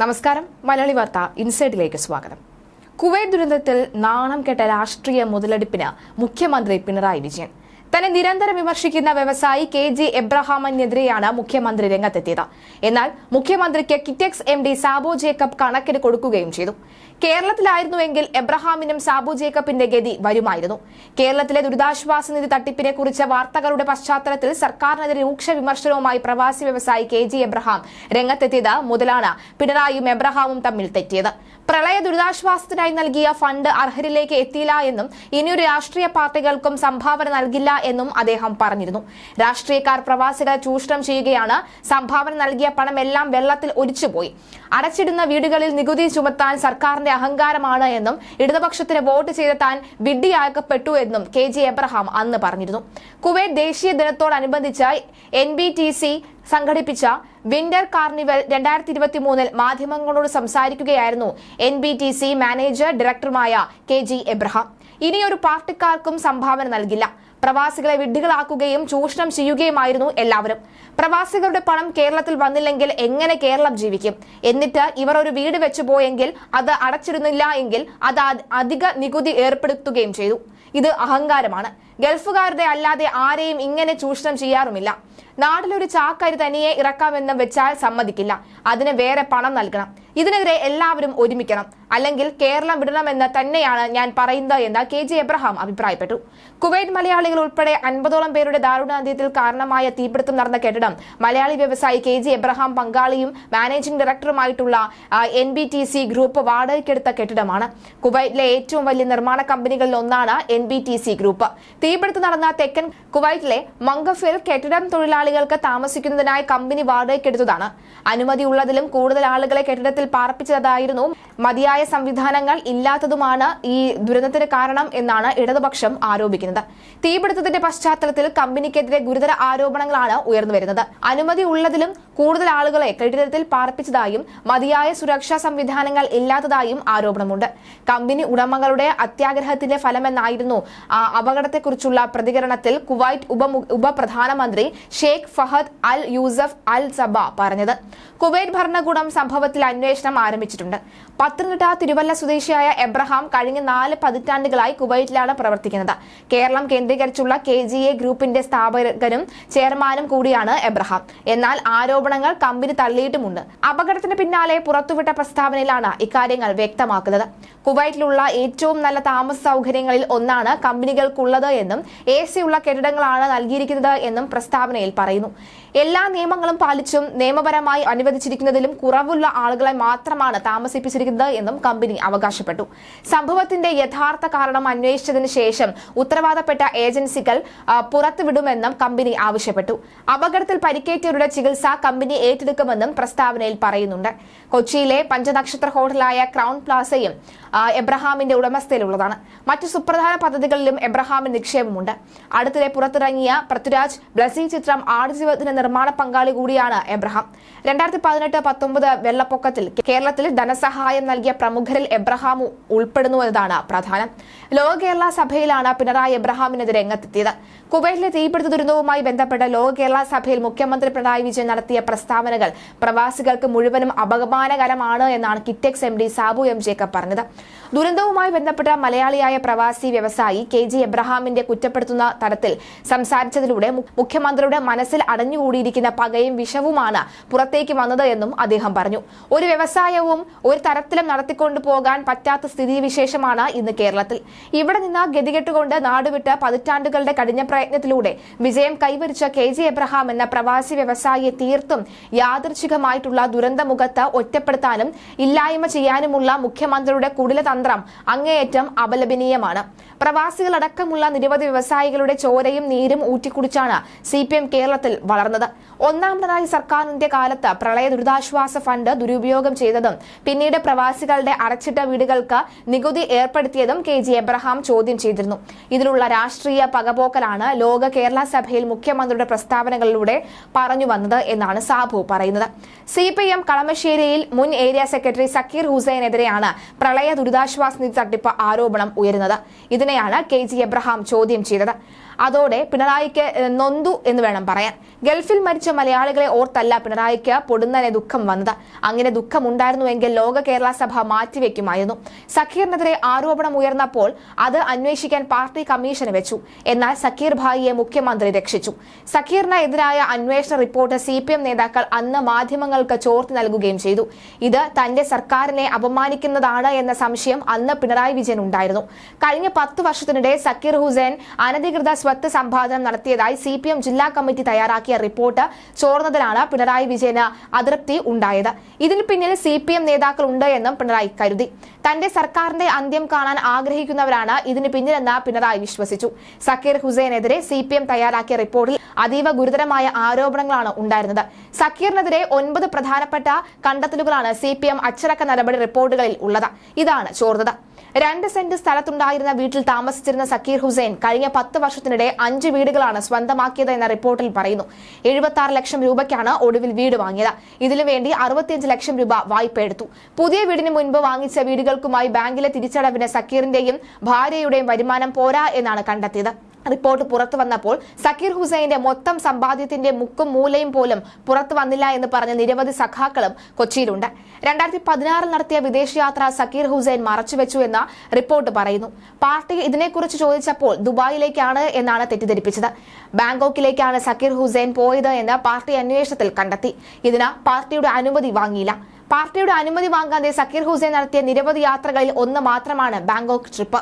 നമസ്കാരം. മലയാളി വാർത്ത ഇൻസൈഡിലേക്ക് സ്വാഗതം. കുവൈറ്റ് ദുരന്തത്തിൽ നാണം കെട്ട രാഷ്ട്രീയ മുതലെടുപ്പിന് മുഖ്യമന്ത്രി പിണറായി വിജയൻ. തന്നെ നിരന്തരം വിമർശിക്കുന്ന വ്യവസായി കെ ജി എബ്രഹാമിനെതിരെയാണ് മുഖ്യമന്ത്രി രംഗത്തെത്തിയത്. എന്നാൽ മുഖ്യമന്ത്രിക്ക് കിറ്റെക്സ് എം ഡി സാബോ ജേക്കബ് കണക്കിന് കൊടുക്കുകയും ചെയ്തു. കേരളത്തിലായിരുന്നുവെങ്കിൽ എബ്രഹാമിനും സാബു ജേക്കബിന്റെ ഗതി വരുമായിരുന്നു. കേരളത്തിലെ ദുരിതാശ്വാസ നിധി തട്ടിപ്പിനെ കുറിച്ച വാർത്തകളുടെ പശ്ചാത്തലത്തിൽ സർക്കാരിനെതിരെ രൂക്ഷ വിമർശനവുമായി പ്രവാസി വ്യവസായി കെ ജി എബ്രഹാം രംഗത്തെത്തിയത് മുതലാണ് പിണറായിയും എബ്രഹാമും തമ്മിൽ തെറ്റിയത്. പ്രളയ ദുരിതാശ്വാസത്തിനായി നൽകിയ ഫണ്ട് അർഹരിലേക്ക് എത്തിയില്ല എന്നും ഇനിയൊരു രാഷ്ട്രീയ പാർട്ടികൾക്കും സംഭാവന നൽകില്ല എന്നും അദ്ദേഹം പറഞ്ഞിരുന്നു. രാഷ്ട്രീയക്കാർ പ്രവാസികളെ ചൂഷണം ചെയ്യുകയാണ്. സംഭാവന നൽകിയ പണമെല്ലാം വെള്ളത്തിൽ ഒലിച്ചുപോയി. അടച്ചിടുന്ന വീടുകളിൽ നികുതി ചുമത്താൻ സർക്കാരിന്റെ അഹങ്കാരമാണ് എന്നും ഇടതുപക്ഷത്തിന് വോട്ട് ചെയ്ത താൻ വിഡ്ഢിയാക്കപ്പെട്ടു എന്നും കെ ജെ എബ്രഹാം അന്ന് പറഞ്ഞിരുന്നു. കുവൈറ്റ് ദേശീയ ദിനത്തോടനുബന്ധിച്ച് എൻ ബി ടി സി സംഘടിപ്പിച്ച വിന്റർ കാർണിവൽ രണ്ടായിരത്തി ഇരുപത്തി മൂന്നിൽ മാധ്യമങ്ങളോട് സംസാരിക്കുകയായിരുന്നു N B T C manager ഡയറക്ടറുമായ കെ ജി എബ്രഹാം. ഇനിയൊരു പാർട്ടിക്കാർക്കും സംഭാവന നൽകില്ല. പ്രവാസികളെ വിഡ്ഢികളാക്കുകയും ചൂഷണം ചെയ്യുകയുമായിരുന്നു എല്ലാവരും. പ്രവാസികളുടെ പണം കേരളത്തിൽ വന്നില്ലെങ്കിൽ എങ്ങനെ കേരളം ജീവിക്കും? എന്നിട്ട് ഇവർ ഒരു വീട് വെച്ചു പോയെങ്കിൽ അത് അടച്ചിരുന്നില്ല എങ്കിൽ അത് അധിക നികുതി ഏർപ്പെടുത്തുകയും ചെയ്തു. ഇത് അഹങ്കാരമാണ്. ഗൾഫുകാരുടെ അല്ലാതെ ആരെയും ഇങ്ങനെ ചൂഷണം ചെയ്യാറുമില്ല. നാട്ടിലൊരു ചാക്കരി തനിയെ ഇറക്കാമെന്ന് വെച്ചാൽ സമ്മതിക്കില്ല. അതിന് വേറെ പണം നൽകണം. ഇതിനെതിരെ എല്ലാവരും ഒരുമിക്കണം. അല്ലെങ്കിൽ കേരളം വിടണമെന്ന് തന്നെയാണ് ഞാൻ പറയുന്നത് എന്ന് കെ ജെ എബ്രഹാം അഭിപ്രായപ്പെട്ടു. കുവൈറ്റ് മലയാളികൾ ഉൾപ്പെടെ അൻപതോളം പേരുടെ ദാരുണാന്ത്യത്തിൽ കാരണമായ തീപിടുത്തം നടന്ന കെട്ടിടം മലയാളി വ്യവസായി കെ ജെ എബ്രഹാം പങ്കാളിയും managing ഡയറക്ടറുമായിട്ടുള്ള N B T C group വാടകയ്ക്കെടുത്ത കെട്ടിടമാണ്. കുവൈറ്റിലെ ഏറ്റവും വലിയ നിർമ്മാണ കമ്പനികളിൽ ഒന്നാണ് N B T C group. തീപിടുത്തം നടന്ന തെക്കൻ കുവൈറ്റിലെ മംഗഫിൽ കെട്ടിടം തൊഴിലാളികൾക്ക് താമസിക്കുന്നതിനായി കമ്പനി വാടകയ്ക്കെടുത്തതാണ്. അനുമതി ഉള്ളതിലും കൂടുതൽ ആളുകളെ കെട്ടിടത്തിൽ പാർപ്പിച്ചതായിരുന്നു മതിയായ സംവിധാനങ്ങൾ ഇല്ലാത്തതുമാണ് ഈ ദുരന്തത്തിന് കാരണം എന്നാണ് ഇടതുപക്ഷം ആരോപിക്കുന്നത്. തീപിടുത്തത്തിന്റെ പശ്ചാത്തലത്തിൽ കമ്പനിക്കെതിരെ ഗുരുതര ആരോപണങ്ങളാണ് ഉയർന്നുവരുന്നത് അനുമതി ഉള്ളതിലും കൂടുതൽ ആളുകളെ കെട്ടിടത്തിൽ പാർപ്പിച്ചതായും മതിയായ സുരക്ഷാ സംവിധാനങ്ങൾ ഇല്ലാത്തതായും ആരോപണമുണ്ട്. കമ്പനി ഉടമകളുടെ അത്യാഗ്രഹത്തിന്റെ ഫലമെന്നായിരുന്നു ആ, അപകടത്തെക്കുറിച്ചുള്ള പ്രതികരണത്തിൽ കുവൈറ്റ് ഉപ ഉപപ്രധാനമന്ത്രി ഷെയ്ഖ് ഫഹദ് അൽ യൂസഫ് അൽ സബ പറഞ്ഞത്. കുവൈറ്റ് ഭരണകൂടം സംഭവത്തിൽ അന്വേഷണം ആരംഭിച്ചിട്ടുണ്ട്. പത്തനംതിട്ട തിരുവല്ല സ്വദേശിയായ എബ്രഹാം കഴിഞ്ഞ നാല് പതിറ്റാണ്ടുകളായി കുവൈറ്റിലാണ് പ്രവർത്തിക്കുന്നത്. കേരളം കേന്ദ്രീകരിച്ചുള്ള കെ ഗ്രൂപ്പിന്റെ സ്ഥാപകനും ചെയർമാനും കൂടിയാണ് എബ്രഹാം. എന്നാൽ ആരോപണങ്ങൾ കമ്പനി തള്ളിയിട്ടുമുണ്ട്. അപകടത്തിന് പിന്നാലെ പുറത്തുവിട്ട പ്രസ്താവനയിലാണ് ഇക്കാര്യങ്ങൾ വ്യക്തമാക്കുന്നത്. കുവൈറ്റിലുള്ള ഏറ്റവും നല്ല താമസ സൗകര്യങ്ങളിൽ ഒന്നാണ് കമ്പനികൾക്കുള്ളത് എന്നും എ സി ഉള്ള കെട്ടിടങ്ങളാണ് നൽകിയിരിക്കുന്നത് എന്നും പ്രസ്താവനയിൽ പറയുന്നു. എല്ലാ നിയമങ്ങളും പാലിച്ചും നിയമപരമായി അനുവദിച്ചിരിക്കുന്നതിലും കുറവുള്ള ആളുകളെ മാത്രമാണ് താമസിപ്പിച്ചിരിക്കുന്നത് എന്നും കമ്പനി അവകാശപ്പെട്ടു. സംഭവത്തിന്റെ യഥാർത്ഥ കാരണം അന്വേഷിച്ചതിന് ശേഷം ഉത്തരവാദപ്പെട്ട ഏജൻസികൾ പുറത്തുവിടുമെന്നും കമ്പനി ആവശ്യപ്പെട്ടു. അപകടത്തിൽ പരിക്കേറ്റവരുടെ ചികിത്സ കമ്പനി ഏറ്റെടുക്കുമെന്നും പ്രസ്താവനയിൽ പറയുന്നുണ്ട്. കൊച്ചിയിലെ പഞ്ചനക്ഷത്ര ഹോട്ടലായ ക്രൗൺ പ്ലാസയും എബ്രഹാമിന്റെ ഉടമസ്ഥയിലുള്ളതാണ്. മറ്റു സുപ്രധാന പദ്ധതികളിലും എബ്രഹാമിന് നിക്ഷേപമുണ്ട്. അടുത്തിടെ പുറത്തിറങ്ങിയ പൃഥ്വിരാജ് ബ്ലസി ചിത്രം ആടുജീവിതത്തിന്റെ നിർമ്മാണ പങ്കാളി കൂടിയാണ് എബ്രഹാം. രണ്ടായിരത്തി പതിനെട്ട് പത്തൊമ്പത് വെള്ളപ്പൊക്കത്തിൽ കേരളത്തിൽ ധനസഹായം നൽകിയ പ്രമുഖരിൽ എബ്രഹാം ഉൾപ്പെടുന്നു എന്നതാണ് പ്രധാനം. ലോക കേരള സഭയിലാണ് പിണറായി എബ്രഹാമിനെതിരെ രംഗത്തെത്തിയത്. കുവൈറ്റിലെ തീപിടുത്ത ദുരന്തവുമായി ബന്ധപ്പെട്ട് ലോക കേരള സഭയിൽ മുഖ്യമന്ത്രി പിണറായി വിജയൻ നടത്തിയ പ്രസ്താവനകൾ. പ്രവാസികൾക്ക് മുഴുവനും അപമാനകരമാണ് എന്നാണ് Kitex M D Sabu M Jacob പറഞ്ഞത്. ദുരന്തവുമായി ബന്ധപ്പെട്ട മലയാളിയായ പ്രവാസി വ്യവസായി കെ ജി എബ്രഹാമിന്റെ കുറ്റപ്പെടുത്തുന്ന തരത്തിൽ സംസാരിച്ചതിലൂടെ മുഖ്യമന്ത്രിയുടെ മനസ്സിൽ അടഞ്ഞുകൂടിയിരിക്കുന്ന പകയും വിഷവുമാണ് പുറത്തേക്ക് വന്നത് എന്നും അദ്ദേഹം പറഞ്ഞു. ഒരു വ്യവസായവും ഒരു തരത്തിലും നടത്തിക്കൊണ്ടു പോകാൻ പറ്റാത്ത സ്ഥിതിവിശേഷമാണ് ഇന്ന് കേരളത്തിൽ. ഇവിടെ നിന്ന് ഗതികെട്ടുകൊണ്ട് നാടുവിട്ട് പതിറ്റാണ്ടുകളുടെ കഠിന പ്രയത്നത്തിലൂടെ വിജയം കൈവരിച്ച കെ ജെ എബ്രഹാം എന്ന പ്രവാസി വ്യവസായിയെ തീർത്തും യാദൃച്ഛികമായിട്ടുള്ള ദുരന്തമുഖത്ത് ഒറ്റപ്പെടുത്താനും ഇല്ലായ്മ ചെയ്യാനുമുള്ള മുഖ്യമന്ത്രിയുടെ കുടിലതന്ത്രം അങ്ങേയറ്റം അപലപനീയമാണ്. പ്രവാസികളടക്കമുള്ള നിരവധി വ്യവസായികളുടെ ചോരയും നീരും ഊറ്റിക്കുടിച്ചാണ് സി പി എം കേരളത്തിൽ വളർന്നത്. ഒന്നാം സർക്കാരിന്റെ കാലത്ത് പ്രളയ ദുരിതാശ്വാസ ഫണ്ട് ദുരുപയോഗം ചെയ്തതും പിന്നീട് പ്രവാസികളുടെ അടച്ചിട്ട വീടുകൾക്ക് നികുതി ഏർപ്പെടുത്തിയതും കെ ജി എബ്രഹാം ചോദ്യം ചെയ്തിരുന്നു. ഇതിലുള്ള രാഷ്ട്രീയ പകപോക്കലാണ് ലോക കേരള സഭയിൽ മുഖ്യമന്ത്രിയുടെ പ്രസ്താവനകളിലൂടെ പറഞ്ഞു വന്നത് എന്നാണ് സാബു പറയുന്നത്. സി പി എം കളമശ്ശേരിയിൽ മുൻ ഏരിയ സെക്രട്ടറി സക്കീർ ഹുസൈനെതിരെയാണ് പ്രളയ ദുരിതാശ്വാസ നിധി തട്ടിപ്പ് ആരോപണം ഉയരുന്നത്. ഇതിനെയാണ് കെ ജി എബ്രഹാം ചോദ്യം ചെയ്തത്. അതോടെ പിണറായിക്ക് നൊന്തു എന്ന് വേണം പറയാൻ. ഗൾഫിൽ മരിച്ച മലയാളികളെ ഓർത്തല്ല പിണറായിക്ക് പൊടുന്നനെ ദുഃഖം വന്നത്. അങ്ങനെ ദുഃഖമുണ്ടായിരുന്നുവെങ്കിൽ ലോക കേരള സഭ മാറ്റിവെക്കുമായിരുന്നു. സഖീറിനെതിരെ ആരോപണം ഉയർന്നപ്പോൾ അത് അന്വേഷിക്കാൻ പാർട്ടി കമ്മീഷന് വെച്ചു. എന്നാൽ സഖീർ ഭായിയെ മുഖ്യമന്ത്രി രക്ഷിച്ചു. സഖീറിനെതിരായ അന്വേഷണ റിപ്പോർട്ട് സി നേതാക്കൾ അന്ന് മാധ്യമങ്ങൾക്ക് ചോർത്തി നൽകുകയും ചെയ്തു. ഇത് തന്റെ സർക്കാരിനെ അപമാനിക്കുന്നതാണ് എന്ന സംശയം അന്ന് പിണറായി വിജയൻ ഉണ്ടായിരുന്നു. കഴിഞ്ഞ പത്ത് വർഷത്തിനിടെ സക്കീർ ഹുസൈൻ അനധികൃത സ്വത്ത് സമ്പാദനം നടത്തിയതായി സി പി എം ജില്ലാ കമ്മിറ്റി തയ്യാറാക്കിയ റിപ്പോർട്ട് ചോർന്നതിലാണ് പിണറായി വിജയന് അതൃപ്തി ഉണ്ടായത്. ഇതിന് പിന്നിൽ സി പി എം നേതാക്കൾ ഉണ്ട് എന്നും പിണറായി കരുതി. തന്റെ സർക്കാരിന്റെ അന്ത്യം കാണാൻ ആഗ്രഹിക്കുന്നവരാണ് ഇതിന് പിന്നിലെന്ന് പിണറായി വിശ്വസിച്ചു. സക്കീർ ഹുസൈനെതിരെ സി പി എം തയ്യാറാക്കിയ റിപ്പോർട്ടിൽ അതീവ ഗുരുതരമായ ആരോപണങ്ങളാണ് ഉണ്ടായിരുന്നത്. സക്കീറിനെതിരെ ഒൻപത് പ്രധാനപ്പെട്ട കണ്ടെത്തലുകളാണ് സി പി എം അച്ചടക്ക നടപടി റിപ്പോർട്ടുകളിൽ ഉള്ളത്. ഇതാണ് ചോർന്നത്. രണ്ട് സെന്റ് സ്ഥലത്തുണ്ടായിരുന്ന വീട്ടിൽ താമസിച്ചിരുന്ന സക്കീർ ഹുസൈൻ കഴിഞ്ഞ പത്ത് വർഷത്തിനിടെ അഞ്ച് വീടുകളാണ് സ്വന്തമാക്കിയത് എന്ന റിപ്പോർട്ടിൽ പറയുന്നു. എഴുപത്തി ആറ് ലക്ഷം രൂപയ്ക്കാണ് ഒടുവിൽ വീട് വാങ്ങിയത്. ഇതിനു വേണ്ടി അറുപത്തിയഞ്ച് ലക്ഷം രൂപ വായ്പ എടുത്തു പുതിയ വീടിന് മുൻപ് വാങ്ങിച്ച വീടുകൾക്കുമായി ബാങ്കിലെ തിരിച്ചടവിന് സക്കീറിന്റെയും ഭാര്യയുടെയും വരുമാനം പോരാ എന്നാണ് കണ്ടെത്തിയത്. റിപ്പോർട്ട് പുറത്തു വന്നപ്പോൾ സക്കീർ ഹുസൈന്റെ മൊത്തം സമ്പാദ്യത്തിന്റെ മുക്കും മൂലയും പോലും പുറത്തു വന്നില്ല എന്ന് പറഞ്ഞ നിരവധി സഖാക്കളും കൊച്ചിയിലുണ്ട്. രണ്ടായിരത്തി പതിനാറിൽ നടത്തിയ വിദേശയാത്ര സക്കീർ ഹുസൈൻ മറച്ചുവെച്ചു എന്ന റിപ്പോർട്ട് പറയുന്നു. പാർട്ടി ഇതിനെക്കുറിച്ച് ചോദിച്ചപ്പോൾ ദുബായിലേക്കാണ് എന്നാണ് തെറ്റിദ്ധരിപ്പിച്ചത്. ബാങ്കോക്കിലേക്കാണ് സക്കീർ ഹുസൈൻ പോയത് എന്ന് പാർട്ടി അന്വേഷണത്തിൽ കണ്ടെത്തി. ഇതിന് പാർട്ടിയുടെ അനുമതി വാങ്ങിയില്ല. പാർട്ടിയുടെ അനുമതി വാങ്ങാതെ സക്കീർ ഹുസൈൻ നടത്തിയ നിരവധി യാത്രകളിൽ ഒന്ന് മാത്രമാണ് ബാങ്കോക്ക് ട്രിപ്പ്.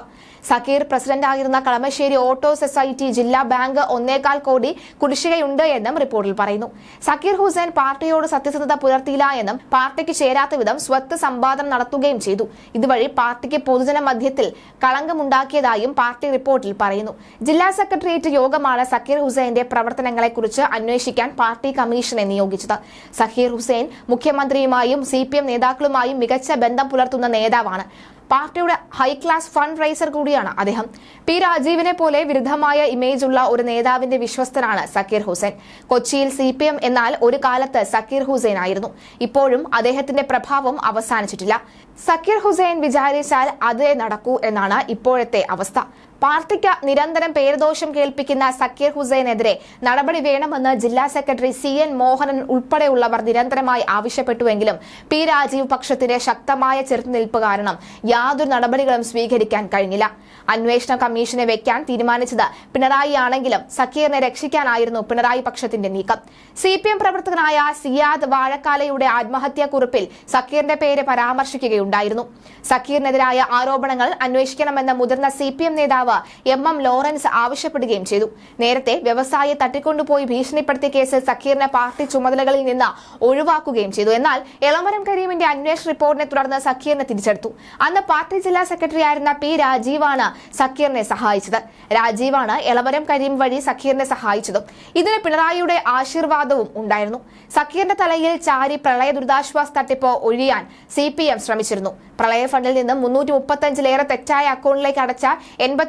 സക്കീർ പ്രസിഡന്റായിരുന്ന കളമശ്ശേരി ഓട്ടോ സൊസൈറ്റി ജില്ലാ ബാങ്ക് ഒന്നേകാൽ കോടി കുടിശ്ശികയുണ്ട് എന്നും റിപ്പോർട്ടിൽ പറയുന്നു. സക്കീർ ഹുസൈൻ പാർട്ടിയോട് സത്യസന്ധത പുലർത്തിയില്ല എന്നും പാർട്ടിക്ക് ചേരാത്ത വിധം സ്വത്ത് സമ്പാദനം നടത്തുകയും ചെയ്തു. ഇതുവഴി പാർട്ടിക്ക് പൊതുജന മധ്യത്തിൽ കളങ്കമുണ്ടാക്കിയതായും പാർട്ടി റിപ്പോർട്ടിൽ പറയുന്നു. ജില്ലാ സെക്രട്ടേറിയറ്റ് യോഗമാണ് സക്കീർ ഹുസൈന്റെ പ്രവർത്തനങ്ങളെക്കുറിച്ച് അന്വേഷിക്കാൻ പാർട്ടി കമ്മീഷനെ നിയോഗിച്ചത്. സക്കീർ ഹുസൈൻ മുഖ്യമന്ത്രിയുമായും സി പി എം നേതാക്കളുമായും മികച്ച ബന്ധം പുലർത്തുന്ന നേതാവാണ്. പാർട്ടിയുടെ ഹൈക്ലാസ് ഫണ്ട് റൈസർ കൂടിയാണ് അദ്ദേഹം. പി രാജീവിനെ പോലെ വിരുദ്ധമായ ഇമേജ് ഉള്ള ഒരു നേതാവിന്റെ വിശ്വസ്തനാണ് സക്കീർ ഹുസൈൻ. കൊച്ചിയിൽ സി പി എം എന്നാൽ ഒരു കാലത്ത് സക്കീർ ഹുസൈൻ ആയിരുന്നു. ഇപ്പോഴും അദ്ദേഹത്തിന്റെ പ്രഭാവം അവസാനിച്ചിട്ടില്ല. സക്കീർ ഹുസൈൻ വിചാരിച്ചാൽ അതേ നടക്കൂ എന്നാണ് ഇപ്പോഴത്തെ അവസ്ഥ. പാർട്ടിക്ക് നിരന്തരം പേരുദോഷം കേൾപ്പിക്കുന്ന സക്കീർ ഹുസൈനെതിരെ നടപടി വേണമെന്ന് ജില്ലാ സെക്രട്ടറി സി എൻ മോഹനൻ ഉൾപ്പെടെയുള്ളവർ നിരന്തരമായി ആവശ്യപ്പെട്ടുവെങ്കിലും പി രാജീവ് പക്ഷത്തിന്റെ ശക്തമായ ചെറുത്തുനിൽപ്പ് കാരണം യാതൊരു നടപടികളും സ്വീകരിക്കാൻ കഴിഞ്ഞില്ല. അന്വേഷണ കമ്മീഷനെ വെക്കാൻ തീരുമാനിച്ചത് പിണറായി ആണെങ്കിലും സക്കീറിനെ രക്ഷിക്കാനായിരുന്നു പിണറായി പക്ഷത്തിന്റെ നീക്കം. സി പി എം പ്രവർത്തകനായ സിയാദ് വാഴക്കാലയുടെ ആത്മഹത്യാക്കുറിപ്പിൽ സക്കീറിന്റെ പേര് പരാമർശിക്കുകയുണ്ടായിരുന്നു. സക്കീറിനെതിരായ ആരോപണങ്ങൾ അന്വേഷിക്കണമെന്ന മുതിർന്ന സി പി എം നേതാവ് എം എം ലോറൻസ് ആവശ്യപ്പെടുകയും ചെയ്തു. നേരത്തെ വ്യവസായിയെ തട്ടിക്കൊണ്ടുപോയി ഭീഷണിപ്പെടുത്തിയ കേസിൽ സക്കീറിനെ പാർട്ടി ചുമതലകളിൽ നിന്ന് ഒഴിവാക്കുകയും ചെയ്തു. എന്നാൽ എളമരം കരീമിന്റെ അന്വേഷണ റിപ്പോർട്ടിനെ തുടർന്ന് സക്കീറിനെ തിരിച്ചെടുത്തു. അന്ന് പാർട്ടി ജില്ലാ സെക്രട്ടറി ആയിരുന്ന പി രാജീവാണ് സക്കീറിനെ സഹായിച്ചത്. രാജീവാണ് എളമരം കരീം വഴി സക്കീറിനെ സഹായിച്ചതും. ഇതിന് പിണറായിയുടെ ആശീർവാദവും ഉണ്ടായിരുന്നു. സക്കീറിന്റെ തലയിൽ ചാരി പ്രളയ ദുരിതാശ്വാസ തട്ടിപ്പ് ഒഴിയാൻ സി പി എം ശ്രമിച്ചിരുന്നു. പ്രളയ ഫണ്ടിൽ നിന്ന് മുന്നൂറ്റി മുപ്പത്തഞ്ചിലേറെ തെറ്റായ അക്കൗണ്ടിലേക്ക് അടച്ച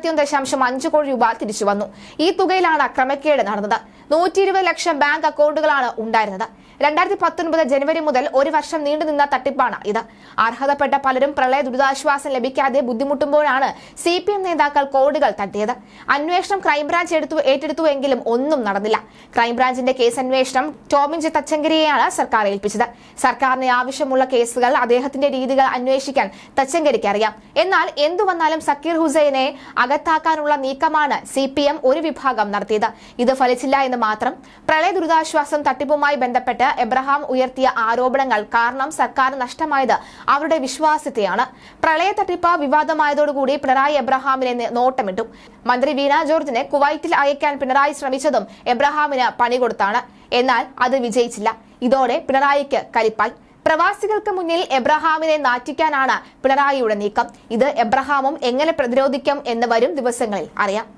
എൺപത്തിയൊന്ന് ദശാംശം അഞ്ച് കോടി രൂപ തിരിച്ചു വന്നു. ഈ തുകയിലാണ് ക്രമക്കേട് നടന്നത്. നൂറ്റി ലക്ഷം ബാങ്ക് അക്കൗണ്ടുകളാണ് ഉണ്ടായിരുന്നത്. രണ്ടായിരത്തി പത്തൊൻപത് ജനുവരി മുതൽ ഒരു വർഷം നീണ്ടുനിന്ന തട്ടിപ്പാണ് ഇത്. അർഹതപ്പെട്ട പലരും പ്രളയ ദുരിതാശ്വാസം ലഭിക്കാതെ ബുദ്ധിമുട്ടുമ്പോഴാണ് സി പി എം നേതാക്കൾ കോടികൾ തട്ടിയത്. അന്വേഷണം ക്രൈംബ്രാഞ്ച് എടുത്തു ഏറ്റെടുത്തുവെങ്കിലും ഒന്നും നടന്നില്ല. ക്രൈംബ്രാഞ്ചിന്റെ കേസ് അന്വേഷണം ടോമിൻ ജെ തച്ചങ്കരിയെയാണ് സർക്കാർ ഏൽപ്പിച്ചത്. സർക്കാരിന് ആവശ്യമുള്ള കേസുകൾ അദ്ദേഹത്തിന്റെ രീതികൾ അന്വേഷിക്കാൻ തച്ചങ്കരിക്ക് അറിയാം. എന്നാൽ എന്തു വന്നാലും സക്കീർ ഹുസൈനെ അകത്താക്കാനുള്ള നീക്കമാണ് സി ഒരു വിഭാഗം നടത്തിയത്. ഇത് ഫലിച്ചില്ല എന്ന് മാത്രം. പ്രളയ ദുരിതാശ്വാസം തട്ടിപ്പുമായി ബന്ധപ്പെട്ട് എബ്രഹാം ഉയർത്തിയ ആരോപണങ്ങൾ കാരണം സർക്കാർ നഷ്ടമായത് അവരുടെ വിശ്വാസ്യതയാണ്. പ്രളയ തട്ടിപ്പ് വിവാദമായതോടുകൂടി പിണറായി എബ്രഹാമിനെ നോട്ടമിട്ടു. മന്ത്രി വീണ ജോർജിനെ കുവൈറ്റിൽ അയക്കാൻ പിണറായി ശ്രമിച്ചതും എബ്രഹാമിന് പണി കൊടുത്താണ്. എന്നാൽ അത് വിജയിച്ചില്ല. ഇതോടെ പിണറായിക്ക് കലിപ്പായി. പ്രവാസികൾക്ക് മുന്നിൽ എബ്രഹാമിനെ നാറ്റിക്കാനാണ് പിണറായിയുടെ നീക്കം. ഇത് എബ്രഹാമും എങ്ങനെ പ്രതിരോധിക്കും എന്ന് വരും ദിവസങ്ങളിൽ അറിയാം.